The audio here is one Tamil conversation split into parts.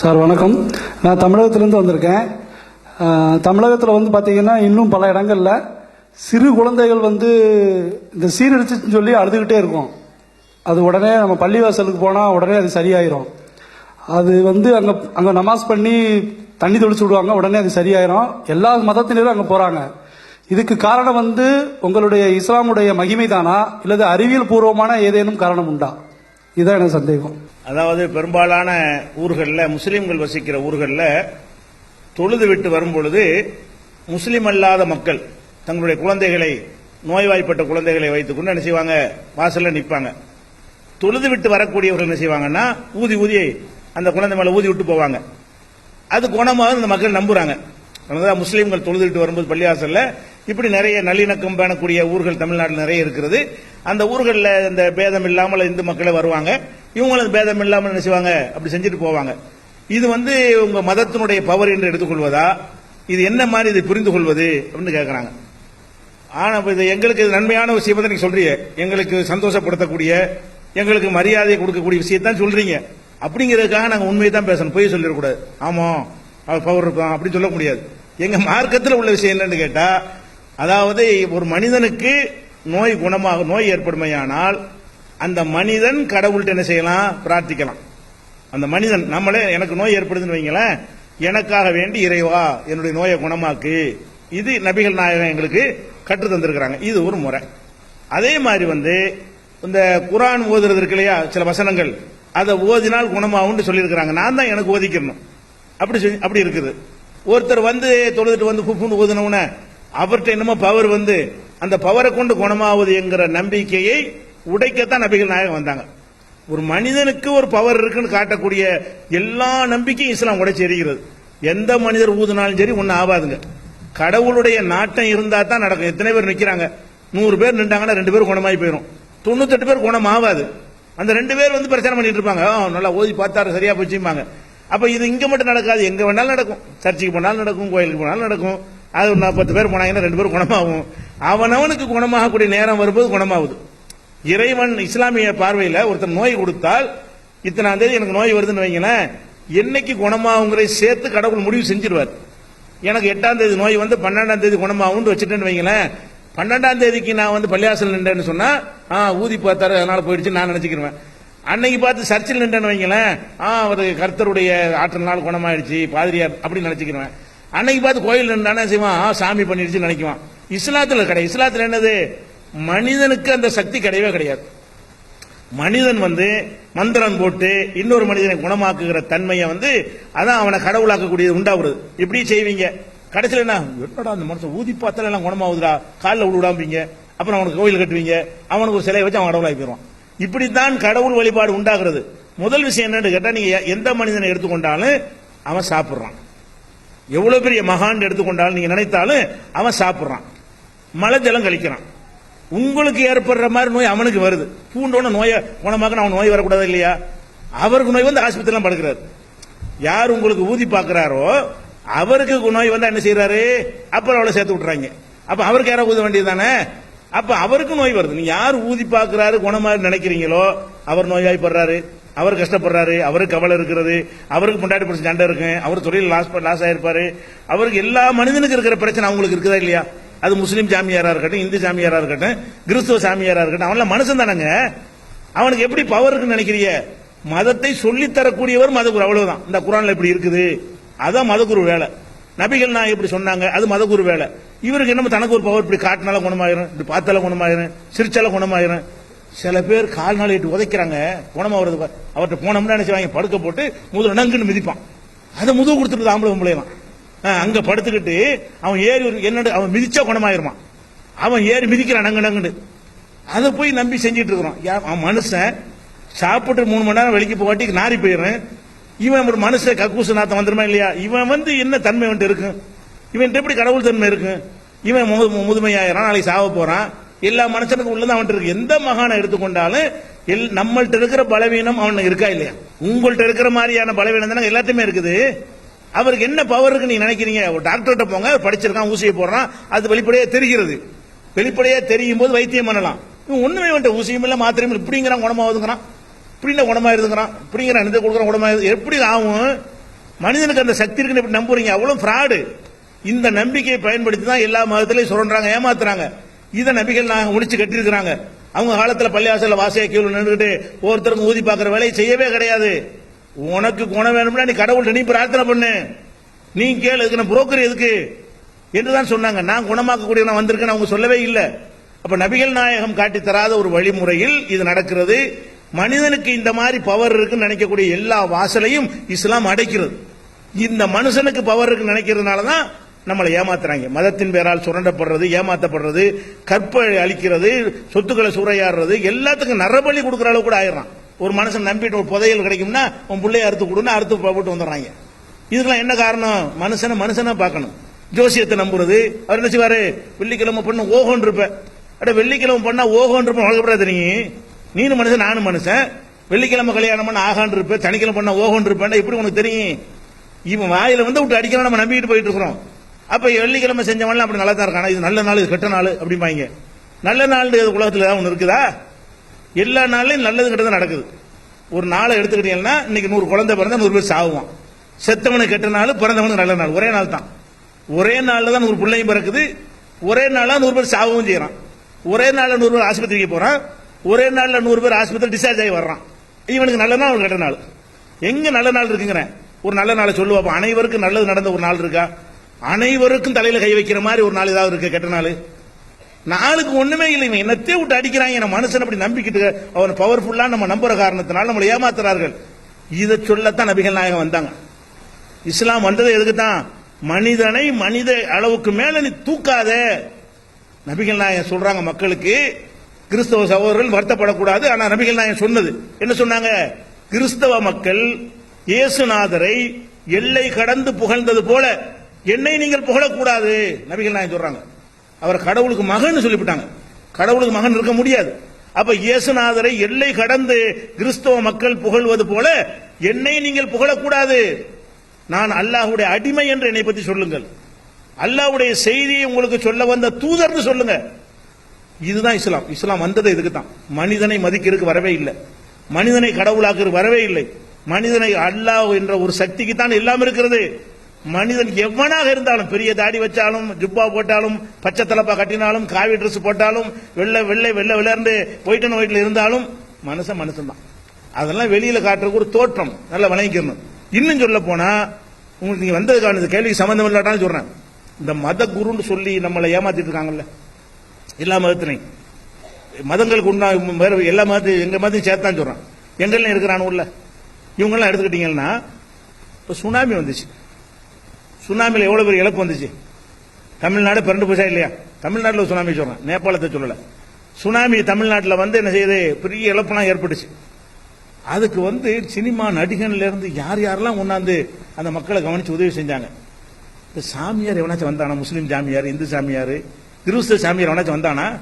சார் வணக்கம். நான் தமிழகத்திலேருந்து வந்திருக்கேன். தமிழகத்தில் வந்து பார்த்தீங்கன்னா இன்னும் பல இடங்களில் சிறு குழந்தைகள் வந்து இந்த சீரடிச்சுன்னு சொல்லி அழுதுகிட்டே இருக்கும். அது உடனே நம்ம பள்ளிவாசலுக்கு போனால் உடனே அது சரியாயிரும். அது வந்து அங்கே அங்கே நமாஸ் பண்ணி தண்ணி தொளிச்சு விடுவாங்க உடனே அது சரியாயிரும். எல்லா மதத்தினரும் அங்கே போகிறாங்க இதுக்கு காரணம் வந்து உங்களுடைய இஸ்லாமுடைய மகிமை தானா இல்லது அறிவியல் பூர்வமான ஏதேனும் காரணம் உண்டா? இதுதான் எனக்கு சந்தேகம். அதாவது பெரும்பாலான ஊர்களில் முஸ்லீம்கள் வசிக்கிற ஊர்களில் தொழுது விட்டு வரும்பொழுது முஸ்லீம் அல்லாத மக்கள் தங்களுடைய குழந்தைகளை நோய்வாய்ப்பட்ட குழந்தைகளை வைத்துக்கொண்டு என்ன செய்வாங்க? வாசலில் நிற்பாங்க. தொழுது விட்டு வரக்கூடியவர்கள் என்ன செய்வாங்கன்னா ஊதி ஊதி அந்த குழந்தை மேலே ஊதி விட்டு போவாங்க. அது குணமாக இந்த மக்கள் நம்புறாங்க. அதனால முஸ்லீம்கள் தொழுதுட்டு வரும்போது பள்ளிவாசலில் இப்படி நிறைய நல்லிணக்கம் பேணக்கூடிய ஊர்கள் தமிழ்நாட்டில் நிறைய இருக்கிறது. அந்த ஊர்களில் இந்த பேதம் இல்லாமல் இந்து மக்களே வருவாங்க. இவங்களும் பேதம் இல்லாமல் என்ன செய்வாங்க? அப்படி செஞ்சுட்டு போவாங்க. இது வந்து உங்க மதத்தினுடைய பவர் என்று எடுத்துக்கொள்வதா? இது என்ன மாதிரி இதை புரிந்து கொள்வது அப்படின்னு கேட்குறாங்க ஆனால் இது எங்களுக்கு இது நன்மையான விஷயம் தான் நீங்கள் சொல்றீங்க. எங்களுக்கு சந்தோஷப்படுத்தக்கூடிய எங்களுக்கு மரியாதை கொடுக்கக்கூடிய விஷயத்தான் சொல்றீங்க. அப்படிங்கிறதுக்காக நாங்கள் உண்மையை தான் பேசணும். பொய் சொல்லிடக்கூடாது. ஆமாம் அவர் பவர் இருப்பான் அப்படின்னு சொல்ல முடியாது. எங்க மார்க்கத்தில் உள்ள விஷயம் என்னன்னு கேட்டா அதாவது ஒரு மனிதனுக்கு நோய் குணமாக நோய் ஏற்படுமையானால் அந்த மனிதன் கடவுள்கிட்ட என்ன செய்யலாம்? பிரார்த்திக்கலாம். அந்த மனிதன் நம்மளே எனக்கு நோய் ஏற்படுதுன்னு வைங்களேன் எனக்காக வேண்டி இறைவா என்னுடைய நோயை குணமாக்கு. இது நபிகள் நாயகம் எங்களுக்கு கற்று தந்திருக்கிறாங்க. இது ஒரு முறை. அதே மாதிரி வந்து இந்த குரான் ஓதுறது இருக்கு இல்லையா? சில வசனங்கள். அதை ஓதினால் குணமாகும்னு சொல்லியிருக்கிறாங்க. நான் தான் எனக்கு ஓதிக்கணும். அப்படி அப்படி இருக்குது. ஒருத்தர் வந்து தொழுதுட்டு வந்து புப்புன்னு ஓதுனவுன அவர்கிட்ட என்னமோ பவர் வந்து அந்த பவரை கொண்டு குணமாவது என்கிற நம்பிக்கையை உடைக்கத்தான் நபிகள் நாயகம் வந்தாங்க. ஒரு மனிதனுக்கு ஒரு பவர் இருக்குன்னு காட்டக்கூடிய எல்லா நம்பிக்கையும் இஸ்லாம் உடைச்சி எறிகிறது. எந்த மனிதர் ஊதுனாலும் சரி ஒன்னும் ஆகாதுங்க. கடவுளுடைய நாட்டம் இருந்தா தான் நடக்கும். எத்தனை பேர் நிற்கிறாங்க நூறு பேர் நின்றாங்கன்னா ரெண்டு பேர் குணமாயி போயிடும் தொண்ணூத்தெட்டு பேர் குணம் ஆகாது அந்த ரெண்டு பேர் வந்து பிரச்சனை பண்ணிட்டு இருப்பாங்க. நல்லா ஓதி பார்த்தாரு சரியா போச்சும்பாங்க. அப்ப இது இங்க மட்டும் நடக்காது. எங்க வேணாலும் நடக்கும். சர்ச்சுக்கு போனாலும் நடக்கும் கோயிலுக்கு போனாலும் நடக்கும். அது ஒரு நாற்பது பேர் போனாங்கன்னா ரெண்டு பேரும் குணமாகும். அவனவனுக்கு குணமாகக்கூடிய நேரம் வரும்போது குணமாகுது. இறைவன் இஸ்லாமிய பார்வையில் ஒருத்தர் நோய் கொடுத்தால் இத்தனாம் தேதி எனக்கு நோய் வருதுன்னு வைங்களேன் என்னைக்கு குணமாகுங்கிறத சேர்த்து கடவுள் முடிவு செஞ்சிருவார். எனக்கு எட்டாம் தேதி நோய் வந்து பன்னெண்டாம் தேதி குணமாகும்னு வச்சுட்டேன்னு வைங்களேன் பன்னெண்டாம் தேதிக்கு நான் வந்து பள்ளியாசல் நின்றேன்னு சொன்னா ஆ ஊதி பார்த்தாரு அதனால போயிடுச்சு நான் நினைச்சுக்கிறேன் அன்னைக்கு பார்த்து சர்ச்சில் நின்றேன்னு வைங்களேன் ஆ அவர் கர்த்தருடைய ஆற்றல் நாள் குணமாயிடுச்சு பாதிரியார் அப்படின்னு நினைச்சுக்கிறேன் அன்னைக்கு பார்த்து கோயில் நின்றானே செய்வான்? சாமி பண்ணிடுச்சுன்னு நினைக்குவான். இஸ்லாத்துல கிடையாது இஸ்லாத்துல என்னது? மனிதனுக்கு அந்த சக்தி கிடையவே கிடையாது. மனிதன் வந்து மந்திரம் போட்டு இன்னொரு மனிதனை குணமாக்குகிற தன்மையை வந்து அதான் அவனை கடவுளாக்கக்கூடியது உண்டாகுறது இப்படி செய்வீங்க? கடைசியில் என்ன? என்னடா அந்த மனுஷன் ஊதி பார்த்தாலும் எல்லாம் குணமாகுதுடா காலில் விடாம்பீங்க அப்புறம் அவனுக்கு கோயில் கட்டுவீங்க அவனுக்கு ஒரு சிலையை வச்சு அவன் கடவுளாகி போயிடுவான். இப்படித்தான் கடவுள் வழிபாடு உண்டாகிறது. முதல் விஷயம் என்னன்னு கேட்டால் நீங்கள் எந்த மனிதனை எடுத்துக்கொண்டாலும் அவன் சாப்பிட்றான். எவ்வளவு பெரிய மகான் எடுத்துக்கொண்டாலும் நீங்க நினைத்தாலும் அவன் சாப்பிடுறான். மழை ஜலம் கழிக்கிறான். உங்களுக்கு ஏற்படுற மாதிரி நோய் அவனுக்கு வருது. பூண்டோன நோயை குணமாக அவன் நோய் வரக்கூடாது இல்லையா? அவருக்கு நோய் வந்து ஆஸ்பத்திரிலாம் படுக்கிறாரு. யார் உங்களுக்கு ஊதி பார்க்கிறாரோ அவருக்கு நோய் வந்தா என்ன செய்யறாரு அப்புறம் அவளை சேர்த்து விட்டுறாங்க. அப்ப அவருக்கு யாரோ ஊத வேண்டியது தானே அப்ப அவருக்கு நோய் வருது. நீ யார் ஊதி பார்க்கிறாரு குணமாக நினைக்கிறீங்களோ அவர் நோய்வாய்ப்படுறாரு அவர் கஷ்டப்படுறாரு அவருக்கு கவலை இருக்கிறது அவருக்கு முன்னாடி பிரச்சனை சண்டை இருக்கு அவர் தொழில் லாஸ் லாஸ் ஆயிருப்பாரு. அவருக்கு எல்லா மனிதனுக்கு இருக்கிற பிரச்சனை அவங்களுக்கு இருக்குதா இல்லையா? அது முஸ்லீம் சாமியாரா இருக்கட்டும் இந்து சாமியாரா இருக்கட்டும் கிறிஸ்துவ சாமியாரா இருக்கட்டும் அவன்லாம் மனுஷன் தானங்க? அவனுக்கு எப்படி பவர் இருக்குன்னு நினைக்கிறீங்க? மதத்தை சொல்லி தரக்கூடியவர் மதகுரு அவ்வளவுதான். இந்த குரான்ல இப்படி இருக்குது. அதான் மதகுரு வேலை. நபிகள் நான் இப்படி சொன்னாங்க அது மதகுரு வேலை. இவருக்கு என்ன தனக்கு ஒரு பவர் இப்படி காட்டினால குணமாயிரும் இப்படி பார்த்தால குணமாயிரும் சிரிச்சால குணமாயிரும். சில பேர் கால் நாளையிட்டு உதைக்கிறாங்க. குணமாகிறது பார். அவர்கிட்ட போனோம்னா நினைச்சு படுக்க போட்டு முதல் நங்குன்னு மிதிப்பான். அதை முதுகு கொடுத்துட்டு ஆம்பளை பொம்பளையெல்லாம் அங்க படுத்துக்கிட்டு அவன் ஏறி ஒரு- அவன் மிதிச்சா குணமாயிருமான் அவன் ஏறி மிதிக்கிறான் நங்கு நங்குன்னு. அதை போய் நம்பி செஞ்சுட்டு இருக்கிறான் அவன் மனுஷன். சாப்பிட்டு மூணு மணி நேரம் வெளிக்கு போகாட்டி நாரி போயிடுறேன். இவன் ஒரு மனுஷன் கக்கூசு நாத்தம் வந்துருமா இல்லையா? இவன் வந்து என்ன தன்மை வந்துட்டு இருக்கு? இவன் எப்படி கடவுள் தன்மை இருக்கு? இவன் மு- நாளைக்கு சாவ போறான். எல்லா மனுஷனுக்கும் உள்ளதான் அவன்கிட்ட இருக்கு. எந்த மகானை எடுத்துக்கொண்டாலும் எல் நம்மள்ட்ட இருக்கிற பலவீனம் அவனுக்கு இருக்கா இல்லையா? உங்கள்ட்ட இருக்கிற மாதிரியான பலவீனம் தானே எல்லாத்தையுமே இருக்குது. அவருக்கு என்ன பவர் இருக்கு நீங்க நினைக்கிறீங்க? ஒரு டாக்டர்கிட்ட போங்க படிச்சிருக்கான் ஊசியை போடுறான் அது வெளிப்படையா தெரிகிறது. வெளிப்படையா தெரியும் போது வைத்தியம் பண்ணலாம். இவன் ஒண்ணுமே வேண்டாம் ஊசியும் இல்ல மாத்திரையும் இல்லை. இப்படிங்கிறான் குணமாவதுங்கிறான் இப்படி குணமா இருந்துக்கிறான் இப்படிங்கிறான் இந்த கொடுக்குறான் குணமா எப்படி ஆகும்? மனிதனுக்கு அந்த சக்தி இருக்குன்னு எப்படி நம்புறீங்க? அவ்வளவு ஃப்ராடு இந்த நம்பிக்கையை பயன்படுத்தி தான் எல்லா மதத்திலையும் சுரண்டாங்க ஏமாத்துறாங்க. இதை நபிகள் நாங்கள் முடிச்சு கட்டியிருக்கிறாங்க. அவங்க காலத்தில் பள்ளியாசல வாசையை கீழே நின்றுட்டு ஒருத்தருக்கு ஊதி பார்க்குற வேலையை செய்யவே கிடையாது. உனக்கு குணம் வேணும்னா நீ கடவுள்கிட்ட நீ பிரார்த்தனை பண்ணு. நீ கேளு இதுக்கு நான் புரோக்கர் எதுக்கு? என்று தான் சொன்னாங்க. நான் குணமாக்கக்கூடிய நான் வந்திருக்கேன் அவங்க சொல்லவே இல்லை. அப்ப நபிகள் நாயகம் காட்டி தராத ஒரு வழிமுறையில் இது நடக்கிறது. மனிதனுக்கு இந்த மாதிரி பவர் இருக்குன்னு நினைக்கக்கூடிய எல்லா வாசலையும் இஸ்லாம் அடைக்கிறது. இந்த மனுஷனுக்கு பவர் இருக்குன்னு நினைக்கிறதுனால தான் நம்மளை ஏமாத்துறாங்க. மதத்தின் பேரால் சுரண்டப்படுறது ஏமாத்தப்படுறது கற்பை அழிக்கிறது சொத்துக்களை சூறையாடுறது எல்லாத்துக்கும் நரபலி கொடுக்குற அளவு கூட ஆயிடுறான். ஒரு மனுஷன் நம்பிட்டு ஒரு புதையல் கிடைக்கும்னா உன் பிள்ளைய அறுத்து கொடுன்னு அறுத்து போட்டு வந்துடுறாங்க. இதுக்கெல்லாம் என்ன காரணம்? மனுஷனை மனுஷனா பார்க்கணும். ஜோசியத்தை நம்புறது. அவர் என்ன செய்வாரு? வெள்ளிக்கிழமை பண்ண ஓகோன் இருப்ப. அட வெள்ளிக்கிழமை பண்ணா ஓகோன் இருப்ப உலகப்படாது தெரியும்? நீனு மனுஷன் நானும் மனுஷன். வெள்ளிக்கிழமை கல்யாணம் பண்ண ஆகான் இருப்பேன் சனிக்கிழமை பண்ண ஓகோன் இருப்பேன் எப்படி உனக்கு தெரியும்? இவன் வாயில வந்து விட்டு அடிக்கலாம் நம்ம நம்பிட்டு போயிட்டு இருக்கிறோம். அப்ப வெள்ளிக்கிழமை செஞ்சவன்லாம் அப்படி நல்லா தான் இருக்கானா? இது நல்ல நாள் இது கெட்ட நாள் அப்படிம்பாங்க. நல்ல நாள் உலகத்துல ஏதாவது ஒன்று இருக்குதா? எல்லா நாள்லயும் நல்லது கெட்டது நடக்குது. ஒரு நாளை எடுத்துக்கிட்டீங்கன்னா இன்னைக்கு நூறு குழந்தை பிறந்தா நூறு பேர் சாவுவான். செத்தவனுக்கு கெட்ட நாள் பிறந்தவனுக்கு நல்ல நாள். ஒரே நாள் தான் ஒரே நாள்ல தான் நூறு பிள்ளையும் பிறக்குது. ஒரே நாளாக நூறு பேர் சாகவும் செய்யறான். ஒரே நாள்ல நூறு பேர் ஆஸ்பத்திரிக்கு போறான். ஒரே நாள்ல நூறு பேர் ஆஸ்பத்திரி டிஸ்சார்ஜ் ஆகி வர்றான். இவனுக்கு நல்ல நாள் கெட்ட நாள். எங்க நல்ல நாள் இருக்குங்கிறேன் ஒரு நல்ல நாளை சொல்லுவா அனைவருக்கும் நல்லது நடந்த ஒரு நாள் இருக்கா? அனைவருக்கும் தலையில கை வைக்கிற மாதிரி ஒரு நாள் ஏதாவது இருக்கு கெட்ட நாள்? நாளுக்கு ஒண்ணுமே இல்லை இவன் என்னத்தே விட்டு அடிக்கிறாங்க நம்ம மனுஷன் அப்படி நம்பிக்கிட்டு அவன் பவர்ஃபுல்லா நம்ம நம்புற காரணத்தினால நம்மளை ஏமாத்துறார்கள். இதை சொல்லத்தான் நபிகள் நாயகம் வந்தாங்க. இஸ்லாம் வந்தது எதுக்கு தான் மனிதனை மனித அளவுக்கு மேல நீ தூக்காத. நபிகள் நாயகம் சொல்றாங்க மக்களுக்கு கிறிஸ்தவ சகோதரர்கள் வருத்தப்படக்கூடாது. ஆனா நபிகள் நாயகம் சொன்னது என்ன சொன்னாங்க? கிறிஸ்தவ மக்கள் இயேசுநாதரை எல்லை கடந்து புகழ்ந்தது போல என்னை நீங்கள் புகழக்கூடாது. நபிகள் நாயகம் சொல்றாங்க. அவர் கடவுளுக்கு மகன் சொல்லிவிட்டாங்க. கடவுளுக்கு மகன் இருக்க முடியாது. அப்ப இயேசுநாதரை எல்லை கடந்து கிறிஸ்தவ மக்கள் புகழ்வது போல என்னை நீங்கள் புகழக்கூடாது. நான் அல்லாஹ்வுடைய அடிமை என்று என்னை பற்றி சொல்லுங்கள். அல்லாஹ்வுடைய செய்தியை உங்களுக்கு சொல்ல வந்த தூதர்னு சொல்லுங்க. இதுதான் இஸ்லாம். இஸ்லாம் வந்தது இதுக்கு தான் மனிதனை மதிக்கிறதுக்கு வரவே இல்லை. மனிதனை கடவுளாக்குறது வரவே இல்லை. மனிதனை அல்லாஹ் என்ற ஒரு சக்திக்கு தான் எல்லாம் இருக்கிறது. மனிதன் எவனாக இருந்தாலும் பெரிய தாடி வச்சாலும் ஜுப்பா போட்டாலும் பச்சை தலப்பா கட்டினாலும் காவி ட்ரெஸ் போட்டாலும் வெள்ளை வெள்ளை வெள்ளை விளையாண்டு ஒயிட் அண்ட் ஒயிட்ல இருந்தாலும் மனுஷன் மனுஷன் தான் அதெல்லாம் வெளியில காட்டுறதுக்கு ஒரு தோற்றம். நல்லா வணங்கிக்கணும். இன்னும் சொல்ல போனா உங்களுக்கு நீங்க வந்ததுக்கான இந்த கேள்விக்கு சம்பந்தம் இல்லாட்டாலும் சொல்றேன். இந்த மத குருன்னு சொல்லி நம்மளை ஏமாத்திட்டு இருக்காங்கல்ல? எல்லா மதத்திலையும். மதங்களுக்கு உண்டா எல்லா மதத்தையும் எங்க மதத்தையும் சேர்த்தான் சொல்றான். எங்கெல்லாம் இருக்கிறான் உள்ள இவங்கெல்லாம் எடுத்துக்கிட்டீங்கன்னா இப்போ சுனாமி வந்துச்சு. சுனாமியில் எவ்வளவு பெரிய இழப்பு வந்துச்சு? தமிழ்நாடு பிறண்டு போச்சா இல்லையா? தமிழ்நாட்டில் சுனாமி சொல்றேன். நேபாளத்தை சொல்லல. சுனாமி தமிழ்நாட்டில் வந்து என்ன செய்யுது? பெரிய இழப்புலாம் ஏற்பட்டுச்சு. அதுக்கு வந்து சினிமா நடிகன்ல இருந்து யார் யாரெல்லாம் கொண்டாந்து அந்த மக்களை கவனிச்சு உதவி செஞ்சாங்க? இந்த சாமியார் எவனாச்சும் வந்தானா? முஸ்லீம் சாமியார் இந்து சாமியார் கிறிஸ்து சாமியார் எவனாச்சும் வந்தானா?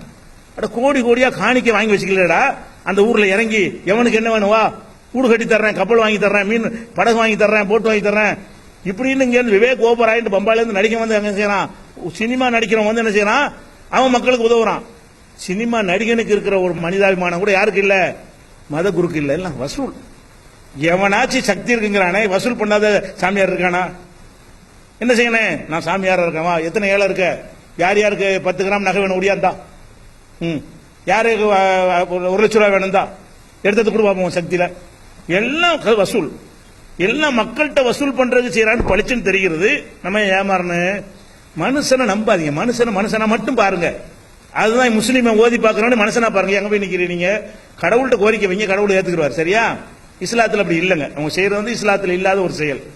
அட கோடி கோடியா காணிக்கை வாங்கி வச்சுக்கலடா. அந்த ஊர்ல இறங்கி எவனுக்கு என்ன வேணும்? வா கூடு கட்டி தர்றேன் கப்பல் வாங்கி தர்றேன் மீன் படகு வாங்கி தர்றேன் போட்டு வாங்கி தர்றேன். இப்படின்னு இங்க விவேக் ஓபராயிட்டு பம்பாயில இருந்து நடிக்க வந்து என்ன செய்யறான்? சினிமா நடிக்கிறவன் வந்து என்ன செய்யறான்? அவன் மக்களுக்கு உதவுறான். சினிமா நடிகனுக்கு இருக்கிற ஒரு மனிதாபிமானம் கூட யாருக்கு இல்ல? மத குருக்கு இல்ல. எல்லாம் வசூல். எவனாச்சும் சக்தி இருக்குங்கிறானே வசூல் பண்ணாத சாமியார் இருக்கானா? என்ன செய்யணும் நான் சாமியாரா இருக்கேன் எத்தனை ஏழை இருக்க? யார் யாருக்கு பத்து கிராம் நகை வேணும்? ஒடியாந்தா. ம். யாருக்கு ஒரு லட்ச ரூபா வேணும்தா எடுத்து எடுத்தது கூட பார்ப்போம் சக்தியில. எல்லாம் வசூல். எல்லாம் மக்கள்கிட்ட வசூல் பண்றது செய்யறான்னு பளிச்சுன்னு தெரிகிறது. நம்ம ஏமாறணும் மனுஷனை நம்பாதீங்க. மனுஷனை மனுஷனா மட்டும் பாருங்க. அதுதான் முஸ்லீமை ஓதி பார்க்கறவனே மனுஷனா பாருங்க. எங்க போய் நிக்கிறீங்க கடவுள்கிட்ட கோரிக்கை வைங்க கடவுள் ஏத்துக்குருவார் சரியா? இஸ்லாத்துல அப்படி இல்லைங்க. அவங்க செய்யறது வந்து இஸ்லாத்துல இல்லாத ஒரு செயல்.